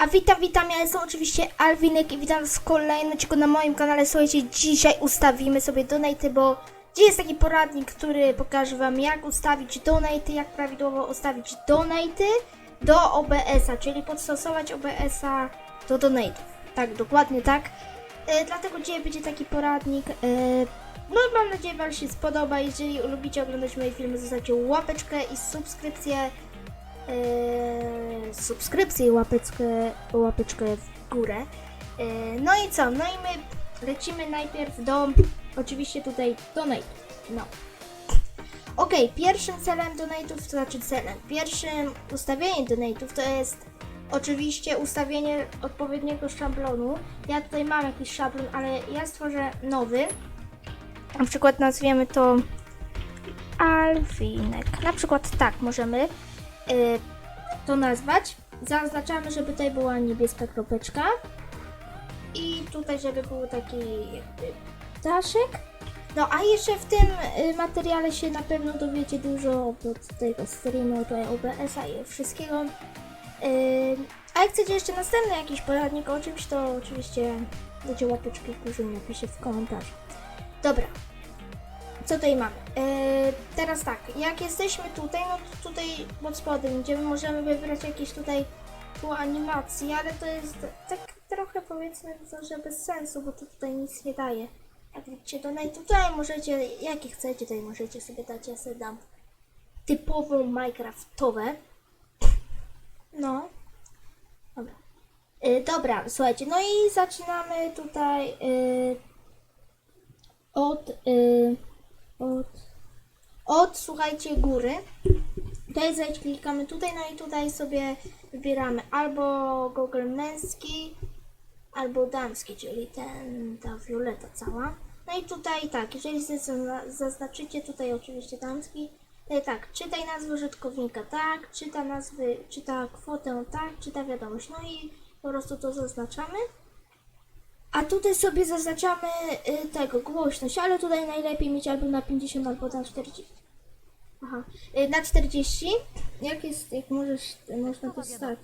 A witam, witam, ja jestem oczywiście Alwinek i witam z kolejnym odcinku na moim kanale. Słuchajcie, dzisiaj ustawimy sobie donaty, bo dziś jest taki poradnik, który pokaże wam jak ustawić donaty, jak prawidłowo ustawić donaty do OBS-a, czyli podstosować OBS-a do donatów. Tak, dokładnie tak. E, dlatego dzisiaj będzie taki poradnik. E, no mam nadzieję wam się spodoba. Jeżeli lubicie oglądać moje filmy, zostawcie łapeczkę i subskrypcję e, subskrypcję i łapeczkę, łapeczkę w górę. E, no i co? No i my lecimy najpierw do, oczywiście tutaj donate. No. Ok, pierwszym celem donate'ów, to znaczy celem, pierwszym ustawieniem donate'ów to jest oczywiście ustawienie odpowiedniego szablonu. Ja tutaj mam jakiś szablon, ale ja stworzę nowy. Na przykład nazwiemy to Alwinek. Na przykład tak możemy to nazwać. Zaznaczamy, żeby tutaj była niebieska kropeczka. I tutaj, żeby był taki jakby ptaszek. No a jeszcze w tym y, materiale się na pewno dowiecie dużo od tego streamu, tutaj OBS-a i wszystkiego. Y, a jak chcecie jeszcze następny jakiś poradnik o czymś, to oczywiście dajcie łapeczki w górze i napiszcie w komentarzu. Dobra, co tutaj mamy? Yy, teraz tak, jak jesteśmy tutaj, no to tutaj pod spodem, gdzie my możemy wybrać jakieś tutaj tu animacje, ale to jest tak trochę powiedzmy, to, że bez sensu, bo to tutaj nic nie daje. Jak widzicie, to naj- tutaj możecie, jakie chcecie, tutaj możecie sobie dać, ja sobie dam typowo Minecraftowe. No. Dobra. Yy, dobra, słuchajcie, no i zaczynamy tutaj yy, od... Yy, od, od słuchajcie góry. Tutaj zaś klikamy tutaj, no i tutaj sobie wybieramy albo Google męski, albo damski, czyli ten, ta violeta cała. No i tutaj tak, jeżeli zazna- zaznaczycie tutaj oczywiście damski, to tak, czytaj nazwę użytkownika, tak, czyta nazwy, czyta kwotę, tak, czyta wiadomość, no i po prostu to zaznaczamy. A tutaj sobie zaznaczamy y, tego, głośność, ale tutaj najlepiej mieć albo na 50, albo na 40. Aha, y, na 40. Jak jest, jak możesz, można to tak.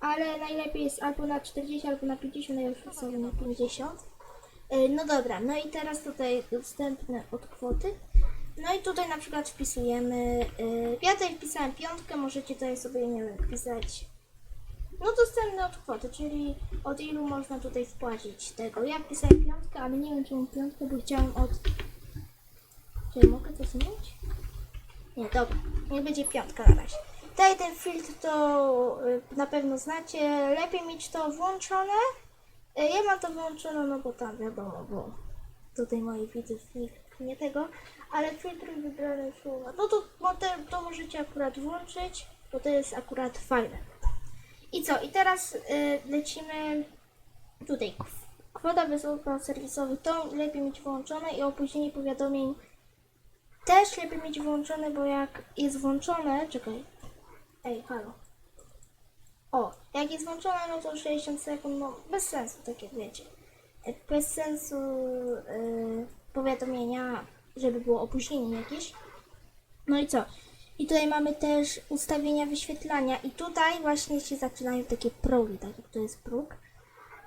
Ale najlepiej jest albo na 40, albo na 50, ja już sobie na 50. Y, no dobra, no i teraz tutaj dostępne od kwoty. No i tutaj na przykład wpisujemy, y, ja tutaj wpisałem piątkę, możecie tutaj sobie, nie wiem, wpisać no dostępne od kwoty, czyli od ilu można tutaj wpłacić tego. Ja wpisałem piątkę, ale nie wiem czemu piątkę, bo chciałem od... Czy mogę to zmienić? Nie, dobra, nie będzie piątka na razie. Tutaj ten filtr to y, na pewno znacie, lepiej mieć to włączone. Y, Ja mam to włączone, no bo tam wiadomo, bo tutaj moi widzów nikt nie tego, ale filtry wybrane słowa. No to, no to, to możecie akurat włączyć, bo to jest akurat fajne. I co? I teraz y, lecimy tutaj. Kw- Kwota wysoka serwisowych to lepiej mieć włączone i opóźnienie powiadomień też lepiej mieć włączone, bo jak jest włączone, czekaj. Ej, halo. O, jak jest włączone, no to 60 sekund, no bez sensu, tak jak wiecie. Y, Bez sensu y, powiadomienia, żeby było opóźnienie jakieś. No i co? I tutaj mamy też ustawienia wyświetlania i tutaj właśnie się zaczynają takie progi, tak jak to jest próg.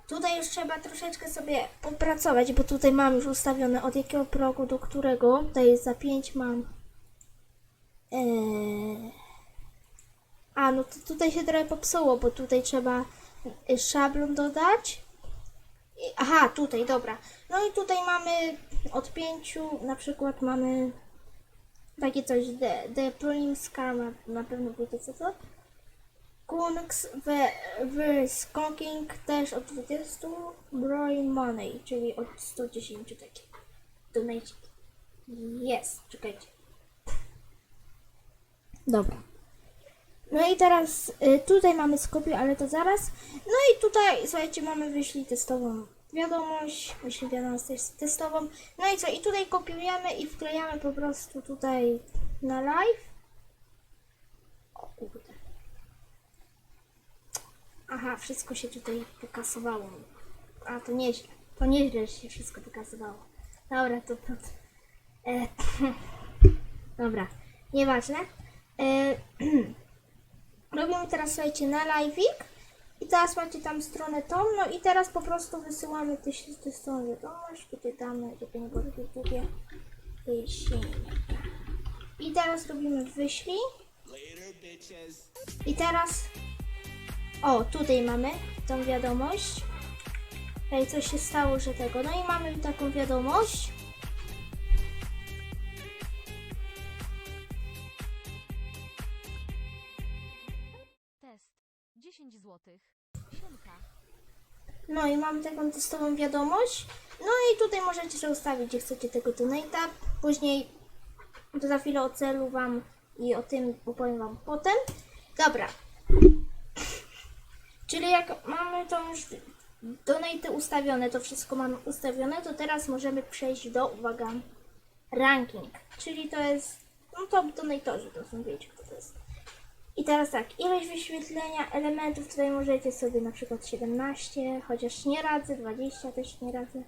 Tutaj już trzeba troszeczkę sobie popracować, bo tutaj mam już ustawione od jakiego progu do którego. Tutaj jest za 5 mam. Eee... A, no to tutaj się trochę popsuło, bo tutaj trzeba y, szablon dodać. I- Aha, tutaj, dobra. No i tutaj mamy od 5, na przykład mamy takie coś, The, the Prince Karma, na pewno wiecie co to? Kungs vs. Conking też od 20, Broin Money, czyli od 110 takie. Donate. Jest, czekajcie. Dobra. No i teraz y, tutaj mamy skopię, ale to zaraz. No i tutaj, słuchajcie, mamy wyślij testową wiadomość, wyślij wiadomość tes- testową. No i co? I tutaj kopiujemy i wklejamy po prostu tutaj na live. O kurde. Aha, wszystko się tutaj pokasowało. A to nieźle. To nieźle, że się wszystko pokazywało. Dobra, to... to e, dobra, nieważne. E, robimy teraz, słuchajcie, na live'ik. I teraz macie tam stronę tą, no i teraz po prostu wysyłamy te, te strony wiadomość, tutaj było takie długie, wyślij. I teraz robimy wyślij. I teraz, o, tutaj mamy tą wiadomość. Ej, coś się stało, że tego. No i mamy taką wiadomość. No i mamy taką testową wiadomość. No i tutaj możecie sobie ustawić, gdzie chcecie tego donate'a. Później to za chwilę o celu wam i o tym opowiem wam potem. Dobra. Czyli jak mamy to już donate'y ustawione, to wszystko mamy ustawione, to teraz możemy przejść do, uwaga, ranking. Czyli to jest, no to donatorzy, to są, wiecie kto to jest. I teraz tak, ilość wyświetlenia elementów tutaj możecie sobie na przykład 17, chociaż nie radzę, 20 też nie radzę.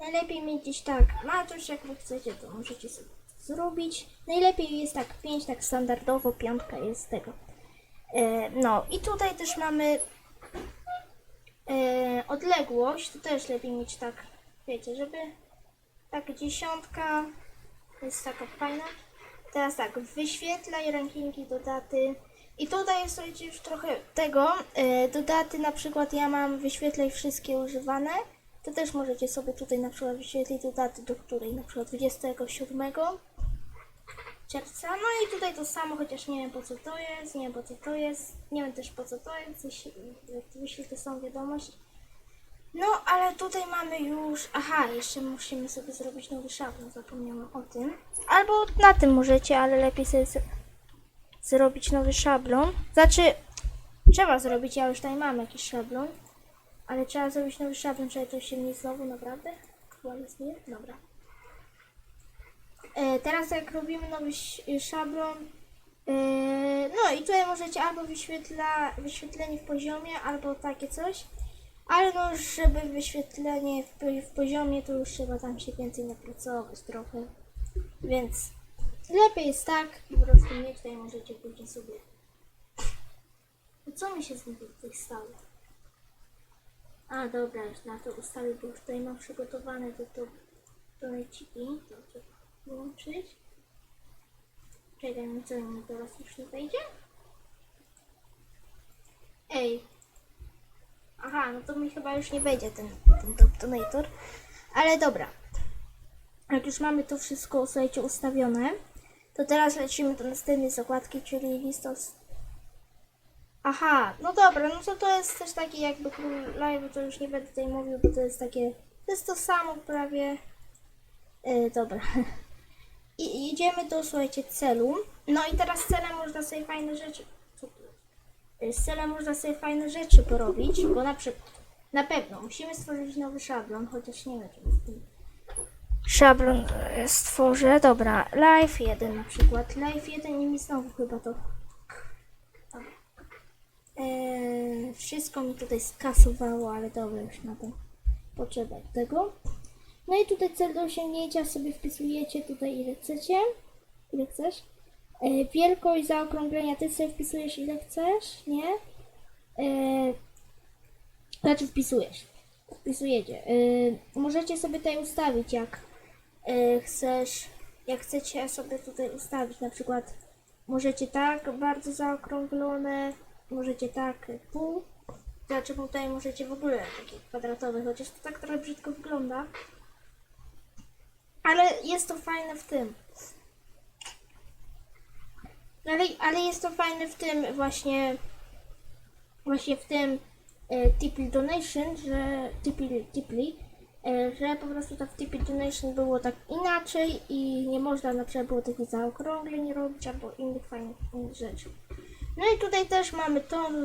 Najlepiej mieć gdzieś tak, Matusz jak wy chcecie, to możecie sobie zrobić. Najlepiej jest tak 5, tak standardowo, piątka jest tego. E, no i tutaj też mamy e, odległość, to też lepiej mieć tak, wiecie, żeby tak dziesiątka jest taka fajna. Teraz tak, wyświetlaj rankingi do daty. I tutaj jest słuchajcie, już trochę tego. E, do daty na przykład ja mam wyświetlaj wszystkie używane. To też możecie sobie tutaj na przykład wyświetlić daty, do której na przykład 27 czerwca. No i tutaj to samo, chociaż nie wiem po co to jest, nie wiem po co to jest, nie wiem też po co to jest, jeśli jak wyświetlę tą wiadomość. No, ale tutaj mamy już. Aha, jeszcze musimy sobie zrobić nowy szablon, zapomniałam o tym. Albo na tym możecie, ale lepiej sobie zrobić nowy szablon. Znaczy, trzeba zrobić, ja już tutaj mam jakiś szablon, ale trzeba zrobić nowy szablon, czy to się nie znowu naprawdę? Chyba jest nie? Dobra. E, teraz jak robimy nowy ś- szablon, e, no i tutaj możecie albo wyświetla, wyświetlenie w poziomie, albo takie coś. Ale no, żeby wyświetlenie w, w poziomie, to już trzeba tam się więcej napracować trochę. Więc lepiej jest tak, po prostu mieć tutaj możecie później sobie. No co mi się z nim tutaj stało? A dobra, już na to ustawię, bo już tutaj mam przygotowane do to doneciki. To trzeba włączyć. Czekaj, no co mi teraz już nie wejdzie? Ej, Aha, no to mi chyba już nie wejdzie ten, ten donator. Ale dobra. Jak już mamy to wszystko, słuchajcie, ustawione, to teraz lecimy do następnej zakładki, czyli lista. z- Aha, no dobra, no to to jest też taki jakby król live, to już nie będę tutaj mówił, bo to jest takie, to jest to samo prawie. E, dobra. I idziemy do, słuchajcie, celu. No i teraz celem można sobie fajne rzeczy. Jest? z celem można sobie fajne rzeczy porobić, bo na przykład, na pewno musimy stworzyć nowy szablon, chociaż nie wiem, czy szablon stworzę. Dobra, live 1 na przykład. Live 1 i mi znowu chyba to. Eee, wszystko mi tutaj skasowało, ale dobra, już na to potrzeba tego. No i tutaj cel do osiągnięcia sobie wpisujecie tutaj ile chcecie. Ile chcesz? E, wielkość zaokrąglenia ty sobie wpisujesz ile chcesz, nie? E, znaczy wpisujesz. Wpisujecie. E, możecie sobie tutaj ustawić jak chcesz, jak chcecie sobie tutaj ustawić na przykład możecie tak bardzo zaokrąglone, możecie tak pół. Znaczy tutaj możecie w ogóle takie kwadratowe, chociaż to tak trochę brzydko wygląda. Ale jest to fajne w tym. Ale, ale jest to fajne w tym właśnie właśnie w tym e, Tippy Donation, że e, że po prostu tak w Tippy Donation było tak inaczej i nie można, na przykład było takich zaokrągleń robić albo innych fajnych innych rzeczy. No i tutaj też mamy to, no,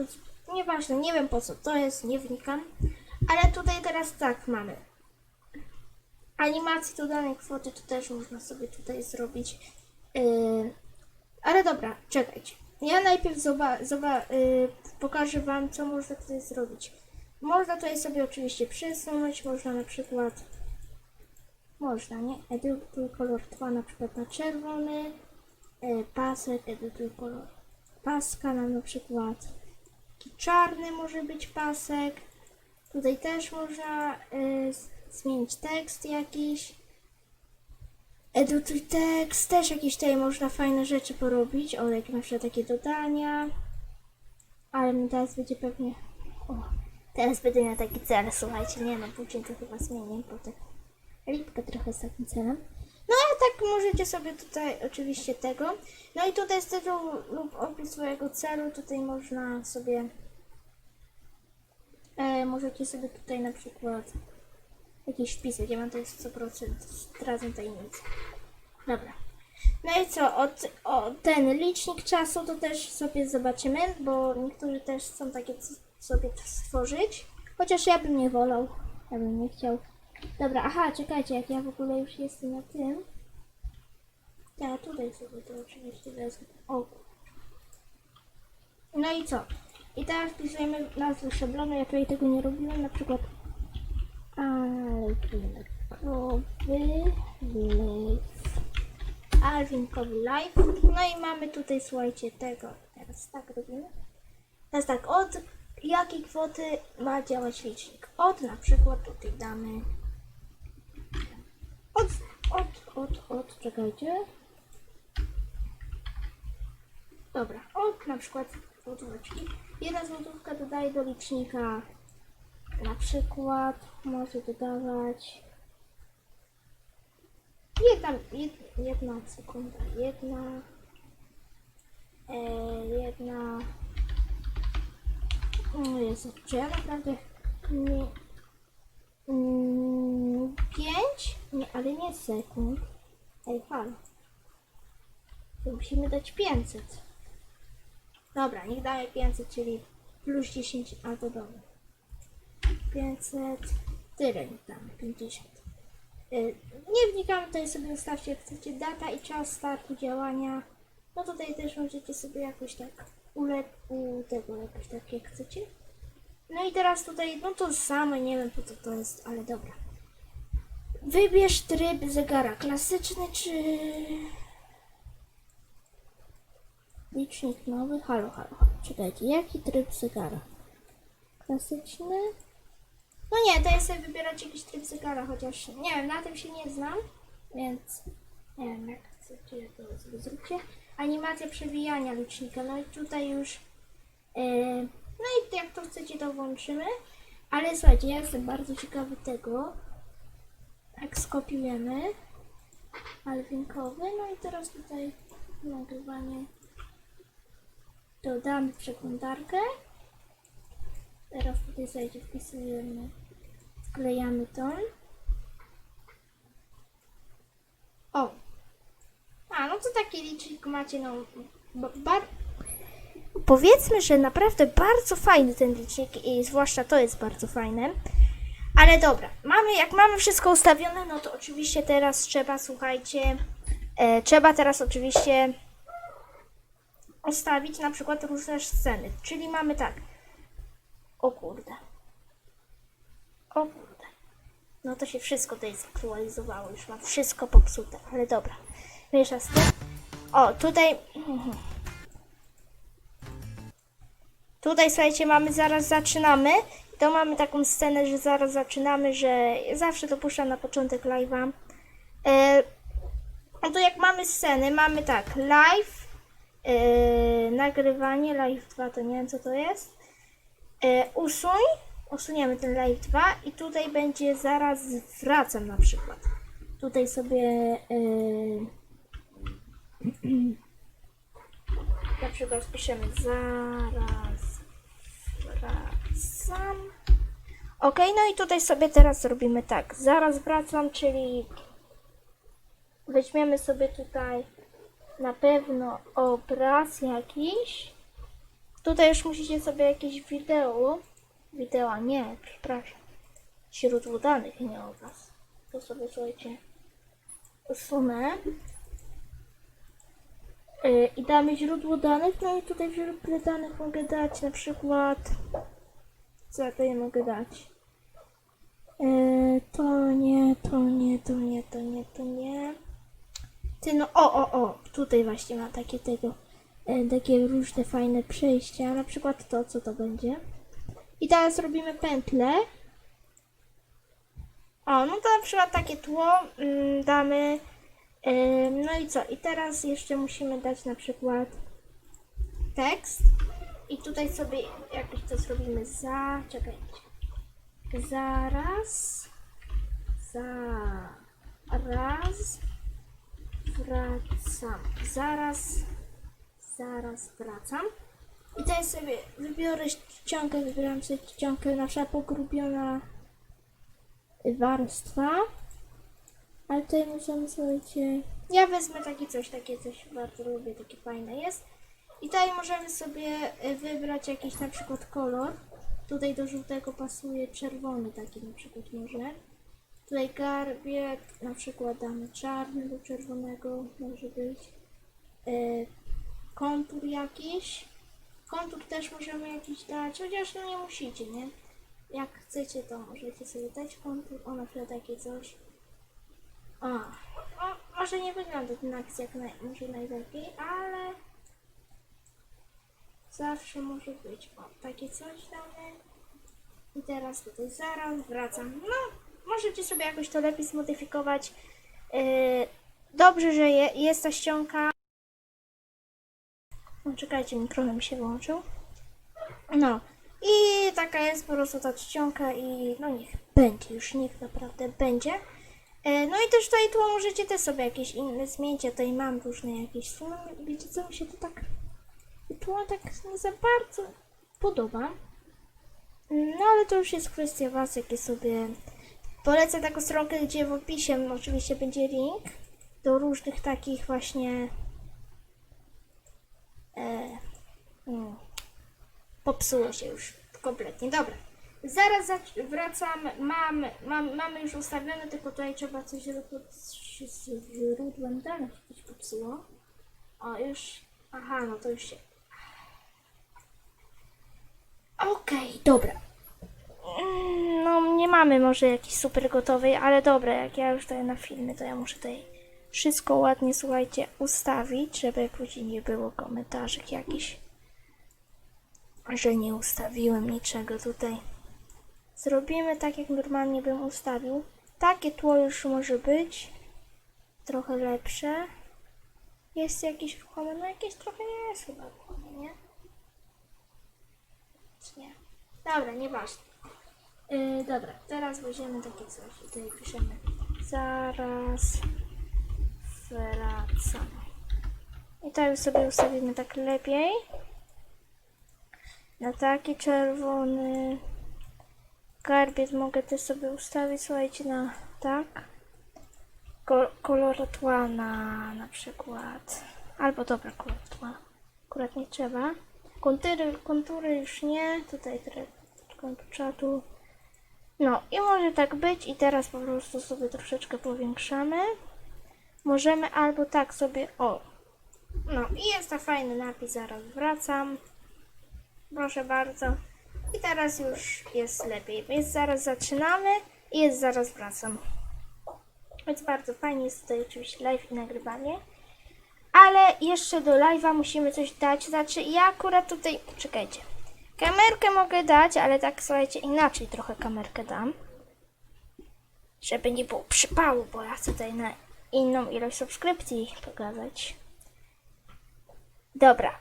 nieważne, nie wiem po co to jest, nie wnikam, ale tutaj teraz tak mamy. Animacji do danej kwoty to też można sobie tutaj zrobić. Yy, ale dobra, czekajcie. Ja najpierw zoba, zoba, y, pokażę Wam, co można tutaj zrobić. Można tutaj sobie oczywiście przesunąć, można na przykład, można, nie? Edytuj kolor tła na przykład na czerwony, y, pasek, edytuj kolor paska nam na przykład Taki czarny może być pasek. Tutaj też można z- zmienić tekst jakiś. Edytuj tekst, też jakieś tutaj można fajne rzeczy porobić. O, jak na przykład takie dodania. Ale mi teraz będzie pewnie... O, teraz będę miał taki cel, słuchajcie, nie no, później to chyba zmienię, bo tak lipkę trochę z takim celem. No a tak możecie sobie tutaj oczywiście tego. No i tutaj jest tytuł lub opis swojego celu. Tutaj można sobie e, możecie sobie tutaj na przykład jakiś wpisać. Ja mam to jest 100% zdradzę tajemnicy. Dobra. No i co, od, o, ten licznik czasu to też sobie zobaczymy, bo niektórzy też chcą takie sobie stworzyć. Chociaż ja bym nie wolał, ja bym nie chciał. Dobra, aha, czekajcie, jak ja w ogóle już jestem na tym. Ja tutaj sobie to oczywiście wezmę. O. No i co? I teraz wpisujemy nazwę szablonu, ja tutaj tego nie robiłem, na przykład Alwinkowy Live. Alwinkowy Live. No i mamy tutaj, słuchajcie, tego. Teraz tak robimy. Teraz tak, od jakiej kwoty ma działać licznik? Od na przykład tutaj damy od, od, od, od, czekajcie. Dobra, od na przykład złotóweczki. Jedna złotówka dodaje do licznika na przykład może dodawać jedna, jed, jedna sekunda, jedna, e, jedna, o Jezu, czy ja naprawdę nie, mm? Nie, ale nie sekund. Ej, halo. To musimy dać 500. Dobra, niech daje 500, czyli plus 10, a to dobra. 500, tyle niech damy, 50. Y, Nie wnikamy, tutaj sobie ustawcie jak chcecie data i czas startu działania. No tutaj też możecie sobie jakoś tak u tego jakoś tak jak chcecie. No i teraz tutaj, no to same, nie wiem po co to jest, ale dobra. Wybierz tryb zegara, klasyczny czy... Licznik nowy, halo, halo, halo. czekajcie, jaki tryb zegara? Klasyczny? No nie, jest sobie wybierać jakiś tryb zegara, chociaż nie wiem, na tym się nie znam, więc nie wiem, jak chcecie, to zróbcie. Animacja przewijania licznika, no i tutaj już, yy, no i jak to chcecie, to włączymy. Ale słuchajcie, ja jestem bardzo ciekawy tego, jak skopiujemy alwinkowy, no i teraz tutaj nagrywanie dodamy przeglądarkę. Teraz tutaj słuchajcie, wpisujemy, wklejamy to. O! A, no to taki licznik macie, ba- bar... Powiedzmy, że naprawdę bardzo fajny ten licznik i zwłaszcza to jest bardzo fajne. Ale dobra, mamy, jak mamy wszystko ustawione, no to oczywiście teraz trzeba, słuchajcie, e, trzeba teraz oczywiście ustawić na przykład różne sceny. Czyli mamy tak. O kurde. O kurde. No to się wszystko tutaj zaktualizowało. Już mam wszystko popsute, ale dobra. Mniejsza z tym. O, tutaj. Tutaj słuchajcie, mamy zaraz zaczynamy. To mamy taką scenę, że zaraz zaczynamy, że zawsze to puszczam na początek live'a. E, no to jak mamy sceny, mamy tak, live, e, nagrywanie, live 2 to nie wiem co to jest. E, usuń, usuniemy ten live 2 i tutaj będzie zaraz wracam na przykład. Tutaj sobie e, na przykład piszemy zaraz wracam. Ok, no i tutaj sobie teraz robimy tak. Zaraz wracam, czyli weźmiemy sobie tutaj na pewno obraz jakiś. Tutaj już musicie sobie jakieś wideo. Wideo, nie, przepraszam. Źródło danych, nie obraz. To sobie słuchajcie usunę. Yy, I damy źródło danych. No i tutaj w źródle danych mogę dać na przykład. Co ja tutaj mogę dać? Yy, to nie, to nie, to nie, to nie, to nie. Ty no, o, o, o, tutaj właśnie ma takie tego. e, takie różne fajne przejścia, na przykład to, co to będzie. I teraz robimy pętlę. O, no to na przykład takie tło mm, damy. No i co? I teraz jeszcze musimy dać na przykład tekst. I tutaj sobie jakoś to zrobimy za. Czekajcie. Zaraz. Zaraz. Wracam. Zaraz. Zaraz wracam. I tutaj sobie wybiorę ściągę, wybieram sobie ściągę nasza pogrubiona warstwa. Ale tutaj możemy słuchajcie. Ja wezmę takie coś, takie coś bardzo lubię, takie fajne jest. I tutaj możemy sobie y, wybrać jakiś na przykład kolor. Tutaj do żółtego pasuje czerwony taki na przykład może. Tutaj garbie, na przykład damy czarny do czerwonego, może być. Y, kontur jakiś. Kontur też możemy jakiś dać, chociaż no nie musicie, nie? Jak chcecie, to możecie sobie dać kontur, o na takie coś. O, o może nie wygląda ten akcja jak naj, może najlepiej, ale zawsze może być. O, takie coś damy. I teraz tutaj zaraz wracam. No, możecie sobie jakoś to lepiej zmodyfikować. Yy, dobrze, że je, jest ta ściąga. No, czekajcie, mikrofon mi się wyłączył. No. I taka jest po prostu ta czcionka i no niech będzie, już niech naprawdę będzie. E, No i też tutaj tło możecie też sobie jakieś inne zmienić, tutaj mam różne jakieś sumy. Wiecie co mi się to tak tło tak nie za bardzo podoba. No ale to już jest kwestia was, jakie sobie polecę taką stronkę, gdzie w opisie oczywiście będzie link do różnych takich właśnie e, mm, popsuło się już kompletnie. Dobra. Zaraz zac- wracam. Mam, mam, mamy już ustawione, tylko tutaj trzeba coś zrobić z źródłem danych. Coś popsuło. O, już. Aha, no to już się. Okej, dobra. Mm, No, nie mamy może jakiejś super gotowej, ale dobra, jak ja już tutaj na filmy, to ja muszę tutaj wszystko ładnie, słuchajcie, ustawić, żeby później nie było komentarzy jakichś że nie ustawiłem niczego tutaj. Zrobimy tak, jak normalnie bym ustawił. Takie tło już może być. Trochę lepsze. Jest jakieś ruchome? No jakieś trochę jest chyba ruchome, nie? Czy nie? Dobra, nieważne. Yy, dobra, teraz weźmiemy takie coś. Tutaj piszemy zaraz wracam. I już sobie ustawimy tak lepiej na taki czerwony garbiec mogę też sobie ustawić, słuchajcie, na tak. Ko kolor tła na na przykład. Albo dobra, kolor tła. Akurat nie trzeba. Kontury, kontury już nie. Tutaj troszeczkę czatu. No i może tak być i teraz po prostu sobie troszeczkę powiększamy. Możemy albo tak sobie, o. No i jest ta fajny napis, zaraz wracam. Proszę bardzo. I teraz już jest lepiej. Więc zaraz zaczynamy i jest zaraz wracam. Więc bardzo fajnie jest tutaj oczywiście live i nagrywanie. Ale jeszcze do live'a musimy coś dać. Znaczy ja akurat tutaj, czekajcie. Kamerkę mogę dać, ale tak słuchajcie, inaczej trochę kamerkę dam. Żeby nie było przypału, bo ja chcę tutaj na inną ilość subskrypcji pokazać. Dobra,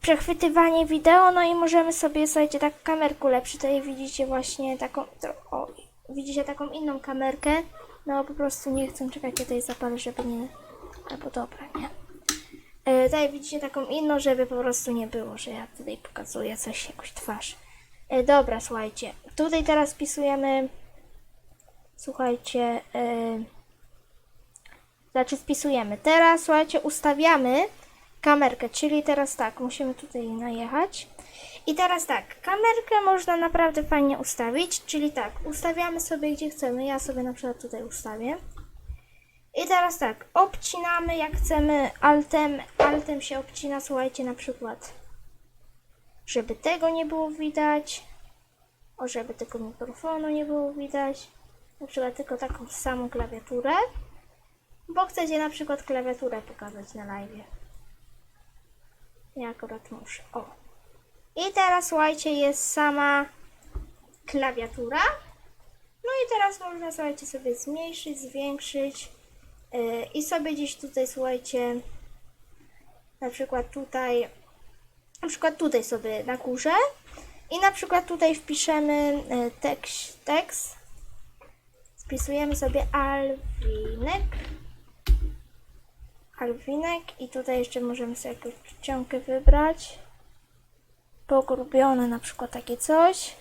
przechwytywanie wideo, no i możemy sobie, słuchajcie, tak kamerkę lepszy. Tutaj widzicie właśnie taką, o, widzicie taką inną kamerkę. No po prostu nie chcę, czekajcie, tutaj zapalę, żeby nie, albo dobra, nie. E, tutaj widzicie taką inną, żeby po prostu nie było, że ja tutaj pokazuję coś, jakąś twarz. E, dobra, słuchajcie, tutaj teraz wpisujemy, słuchajcie, e, znaczy wpisujemy. Teraz, słuchajcie, ustawiamy kamerkę, czyli teraz tak, musimy tutaj najechać. I teraz tak, kamerkę można naprawdę fajnie ustawić, czyli tak, ustawiamy sobie gdzie chcemy, ja sobie na przykład tutaj ustawię. I teraz tak, obcinamy jak chcemy, altem, altem się obcina, słuchajcie, na przykład, żeby tego nie było widać, o, żeby tego mikrofonu nie było widać, na przykład tylko taką samą klawiaturę, bo chcecie na przykład klawiaturę pokazać na live. Ja akurat muszę. O. I teraz słuchajcie, jest sama klawiatura. No i teraz można słuchajcie sobie zmniejszyć, zwiększyć yy, i sobie gdzieś tutaj słuchajcie na przykład tutaj na przykład tutaj sobie na górze i na przykład tutaj wpiszemy yy, tekst, tekst wpisujemy sobie Alwinek Alwinek i tutaj jeszcze możemy sobie jakąś czcionkę wybrać pogrubione na przykład takie coś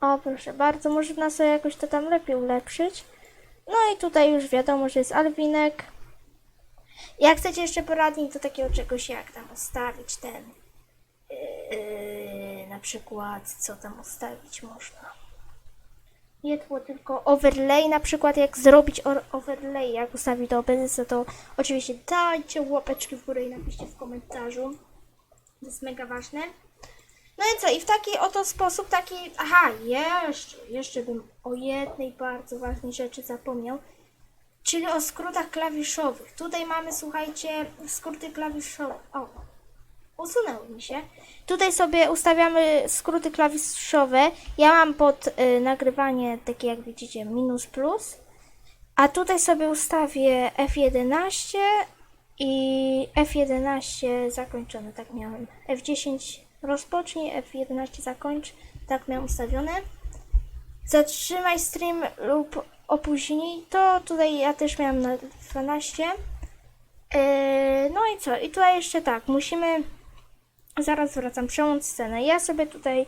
o, proszę bardzo, można sobie jakoś to tam lepiej ulepszyć. No i tutaj już wiadomo, że jest Alwinek. Jak chcecie jeszcze poradnik do takiego czegoś, jak tam ustawić ten, yy, na przykład, co tam ustawić można. Nie tło, tylko overlay, na przykład jak zrobić overlay, jak ustawić do OBS, to oczywiście dajcie łapeczki w górę i napiszcie w komentarzu. To jest mega ważne. No i co? I w taki oto sposób, taki. Aha, jeszcze, jeszcze bym o jednej bardzo ważnej rzeczy zapomniał. Czyli o skrótach klawiszowych. Tutaj mamy, słuchajcie, skróty klawiszowe. O, usunęły mi się. Tutaj sobie ustawiamy skróty klawiszowe. Ja mam pod y, nagrywanie takie, jak widzicie, minus plus. A tutaj sobie ustawię F11 i F11 zakończone, tak miałem. F10 rozpocznij, F11 zakończ, tak miałem ustawione. Zatrzymaj stream lub opóźnij, to tutaj ja też miałem na 12. Yy, no i co? I tutaj jeszcze tak, musimy, zaraz wracam, przełącz scenę. Ja sobie tutaj,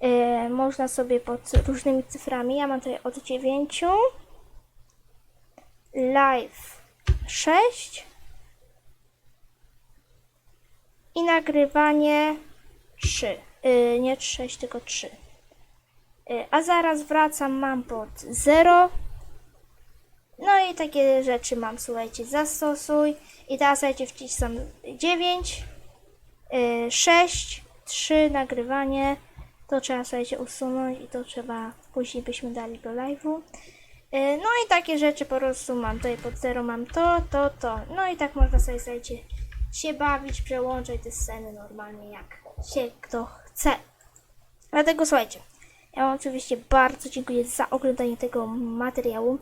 yy, można sobie pod różnymi cyframi, ja mam tutaj od 9, live 6 i nagrywanie 3. Yy, nie 6, tylko 3. Yy, a zaraz wracam, mam pod 0. No i takie rzeczy mam, słuchajcie, zastosuj. I teraz słuchajcie, wcisam 9, yy, 6, 3, nagrywanie. To trzeba, słuchajcie, usunąć i to trzeba, później byśmy dali do live'u. Yy, No i takie rzeczy po prostu mam. Tutaj pod 0 mam to, to, to. No i tak można sobie, słuchajcie, się bawić, przełączać te sceny normalnie jak się kto chce. Dlatego słuchajcie, ja wam oczywiście bardzo dziękuję za oglądanie tego materiału.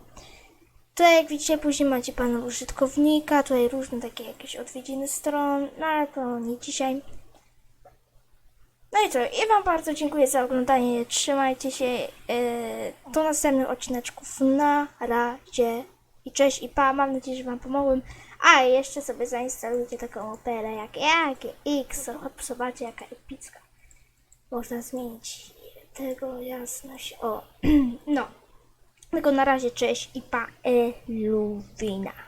Tutaj jak widzicie później macie pana użytkownika, tutaj różne takie jakieś odwiedziny stron, no ale to nie dzisiaj. No i co, ja wam bardzo dziękuję za oglądanie, trzymajcie się, yy, do następnych odcineczków, na razie i cześć i pa, mam nadzieję, że wam pomogłem. A jeszcze sobie zainstalujcie taką operę jak X, zobaczcie jaka epicka. Można zmienić tego jasność. O, no. Tylko na razie cześć i pa, eluwina.